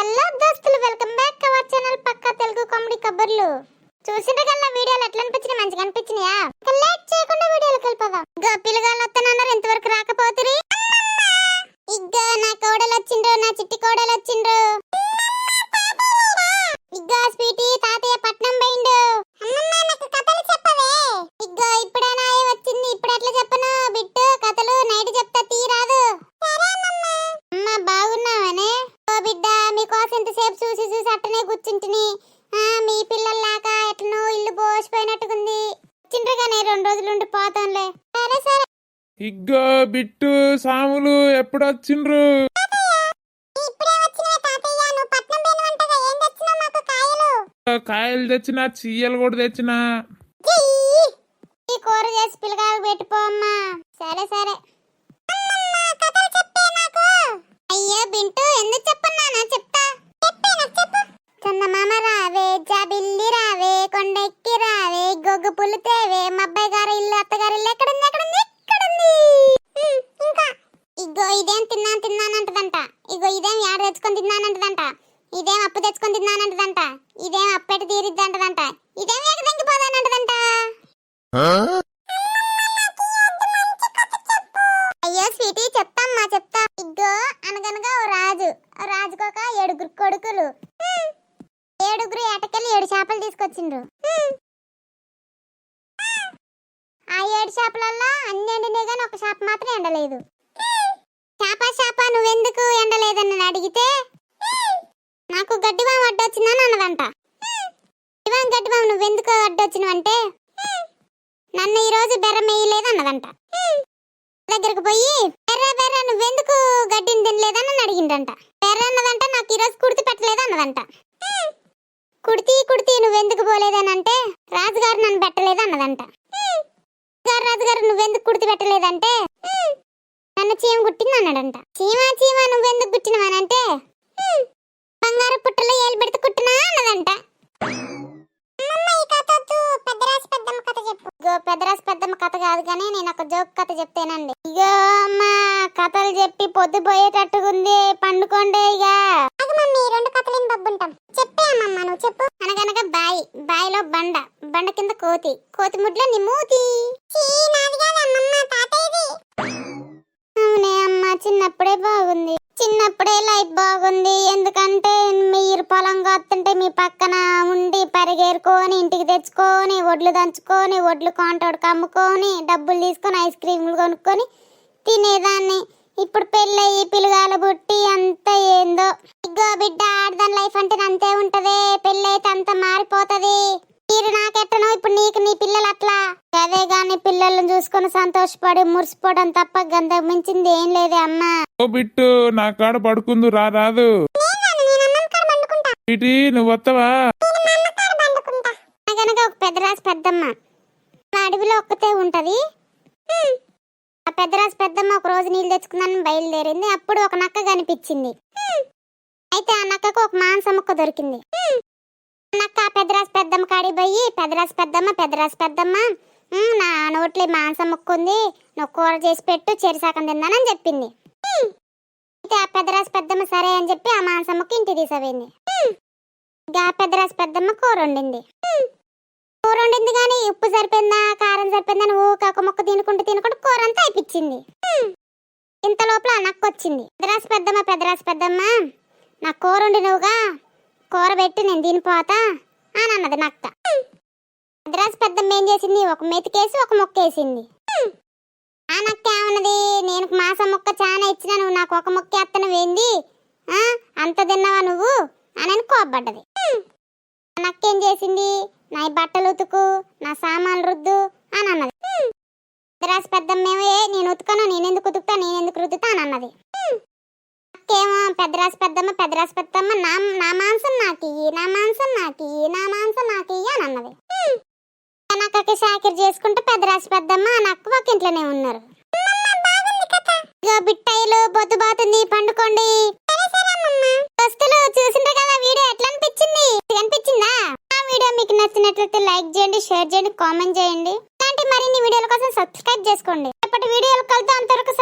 Hello దోస్తులు welcome back our channel పక్క Telugu comedy కబుర్లు. చూసిన కల్లా వీడియోలు ఎట్లా అనిపించినాయి? మంచిగా అనిపించినాయా? లేట్ చేయకుండా వీడియోలు కలిపదా ఇక పిల్లగాళ్ళు వస్తానన్నారు మీకోసం ఇంతసేపు చూసి చూసి అట్టనే కూర్చుంటిని. ఆ, మీ పిల్లల్లాక ఎట్లనో ఇల్లు బోసిపోయినట్టుకుంది వచ్చిండ్రుగానే రెండు రోజులు ఉండి పోతాంలే సరే సరే. ఇగ్గో బిట్టు సాములు ఎప్పుడొచ్చిండ్రు? కాయలు తెచ్చినా చీయలు కూడా తెచ్చినా. గొగ్గు పుల్లు తేవే. మా అబ్బాయి గారి ఇల్లు అత్తగారి ఇల్లు ఎక్కడుంది ఎక్కడుంది హ్మ్, ఇంకా. ఇగో ఇదేం తిన్నాను తిన్నానంటదంట ఇగో ఇదేం యాడ తెచ్చుకొని తిన్నానంటదంట ఇదేం అప్పు తెచ్చుకొని తిన్నానంటదంట ఇదేం అప్పెట్టి తీరిద్దంటదంట ఇదేం ఎక్కడ దంగిపోదానంటదంట అయ్యో స్వీటీ చెప్తామ్మా చెప్తా. ఇగ్గో అనగనగా ఓ రాజు. రాజుకొక ఏడుగురు కొడుకులు. ఏడుగురు ఏటకెళ్ళి ఏడు చేపలు తీసుకొచ్చిండ్రు. ఆ ఏడు చేపలల్లో అన్ని ఎండినాయి కానీ ఒక చేప మాత్రం ఎండలేదు. చేప చేప నువ్వెందుకు ఎండలేదని అడిగితే? నాకు గడ్డివాం అడ్డొచ్చిందని అన్నదంట. గడ్డివాం గడ్డివాం నువ్వెందుకు అడ్డొచ్చినవంటే? నన్ను ఈరోజు రోజు బెర్ర మేయలేదు అన్నదంట. దగ్గరకు పోయి బెర్ర బెర్ర నువ్వెందుకు గడ్డిని తినలేదని అడిగిందంట. బెర్ర అన్నదంట నాకు ఈరోజు కుడితి పెట్టలేదు అన్నదంట. కుడితి కుడితి నువ్వెందుకు పోలేదని అంటే రాజుగారు నన్ను పెట్టలేదు అన్నదంట. గారు రాజుగారు నువ్వెందుకు కుడితి పెట్టలేదంటే నన్ను చీమ కుట్టింది అన్నాడంట. చీమ చీమ నువ్వెందుకు కుట్టినవనంటే బంగారు పుట్టలో ఏలు పెడితే కుట్టినా అన్నదంట. ఇగో పెద్దరాసి పెద్దమ్మ కథ కాదు కానీ నేను ఒక జోక్ కథ చెప్తేనండి. ఇగో అమ్మ కథలు చెప్పి పొద్దుపోయేటట్టుగుంది పండుకోండి ఇక రెండు కథలు బబ్బుంటాం. చెప్పే అమ్మమ్మ నువ్వు చెప్పు. అనగనగా బాయి బాయిలో బండ. బండ కింద కోతి. కోతి ముడ్ల నీ అవునే అమ్మ చిన్నప్పుడే బాగుంది. చిన్నప్పుడే లైఫ్ బాగుంది. ఎందుకంటే మీరు పొలం కొత్తుంటే మీ పక్కన ఉండి పరిగేరుకొని ఇంటికి తెచ్చుకొని వడ్లు దంచుకొని వడ్లు కాంటోడికి అమ్ముకొని డబ్బులు తీసుకొని ఐస్ క్రీములు కొనుక్కొని తినేదాన్ని. ఇప్పుడు పెళ్ళయి పిల్లగాలు పుట్టి అంత ఏందో. ఇగో బిడ్డ ఆడదాని లైఫ్ అంటే అంతే ఉంటది. పెళ్ళైతే అంత మారిపోతది. మీరు నాకు చూసుకొని సంతోషపడి మురిసిపోవడం తప్ప గంధ మించింది ఏం లేదే అమ్మా. ఓ బిట్టు నా కాడ పడుకుందు రా రాదు. ఇటీ నువ్వు వస్తావా గనక ఒక పెద్దరాజు పెద్దమ్మ. ఆ అడవిలో ఒక్కతే ఉంటది. ఆ పెద్దరాజు పెద్దమ్మ ఒక రోజు నీళ్ళు తెచ్చుకుందని బయలుదేరింది. అప్పుడు ఒక నక్క కనిపించింది. అయితే ఆ నక్కకు ఒక మాంసం ముక్క దొరికింది. నక్క పెద్దరాజు పెద్దమ్మ కాడి పోయి పెద్దరాజు పెద్దమ్మ పెద్దరాజు పెద్దమ్మ నా నోట్లో మాంసం ముక్కుంది. నువ్వు కూర చేసి పెట్టు చెరిసాకం తిందానని చెప్పింది. అయితే ఆ పెద్దరాజు పెద్దమ్మ సరే అని చెప్పి ఆ మాంసం ముక్క ఇంటి తీసపోయింది ఆ పెద్దరాజు పెద్దమ్మ కూర వండింది. కూర వండింది కానీ ఉప్పు సరిపోయిందా కారం సరిపోయిందా అని ఊక ఒక తినుకుంటూ తినుకుంటూ కూర అంతా అయిపించింది. ఇంత లోపల ఆ వచ్చింది. పెద్దరాజు పెద్దమ్మ పెద్దరాజు పెద్దమ్మ నా కూర వండి నువ్వుగా కూర పెట్టి నేను తినిపోతా అని అన్నది నక్క హ్మ్. పెద్దమ్మ ఏం చేసింది ఒక మెతికేసి ఒక మొక్క వేసింది ఆ నక్క నేను మాసం మొక్క చాలా ఇచ్చిన నువ్వు నాకు ఒక మొక్క ఎత్తను వేంది అంత తిన్నావా నువ్వు అని కోపడ్డది హ్మ్. ఆ నక్క ఏం చేసింది నా బట్టలు ఉతుకు నా సామాన్లు రుద్దు అని అన్నది హ్మ్. పెద్దమ్మేమో "ఏ, నేను ఉతుకను నేను ఎందుకు ఉతుకుతా నేను ఎందుకు రుద్దుతా అని అన్నది హ్మ్. అక్కేమో పెద్దరాజు పెద్దమ్మ పెద్దరాజు పెద్దమ్మ నా నా మాంసం నాకు నా మాంసం నాకు నా మాంసం నాకు అని అన్నది హ్మ్. ఆ చేసుకుంటూ షాకిరి పెద్దమ్మ ఆ ఒక ఇంట్లోనే ఉన్నారు. ఇగో బిట్టయిలు బొద్దు బాతుంది పండుకోండి. దోస్తులు చూసిండ్రు కదా వీడియో ఎట్లా అనిపించింది? అనిపించిందా ఆ వీడియో మీకు నచ్చినట్లయితే లైక్ చేయండి షేర్ చేయండి కామెంట్ చేయండి. ఇలాంటి మరిన్ని వీడియోల కోసం సబ్స్క్రైబ్ చేసుకోండి. రేపటి వీడియోలు కలుద్దాం. అంతవరకు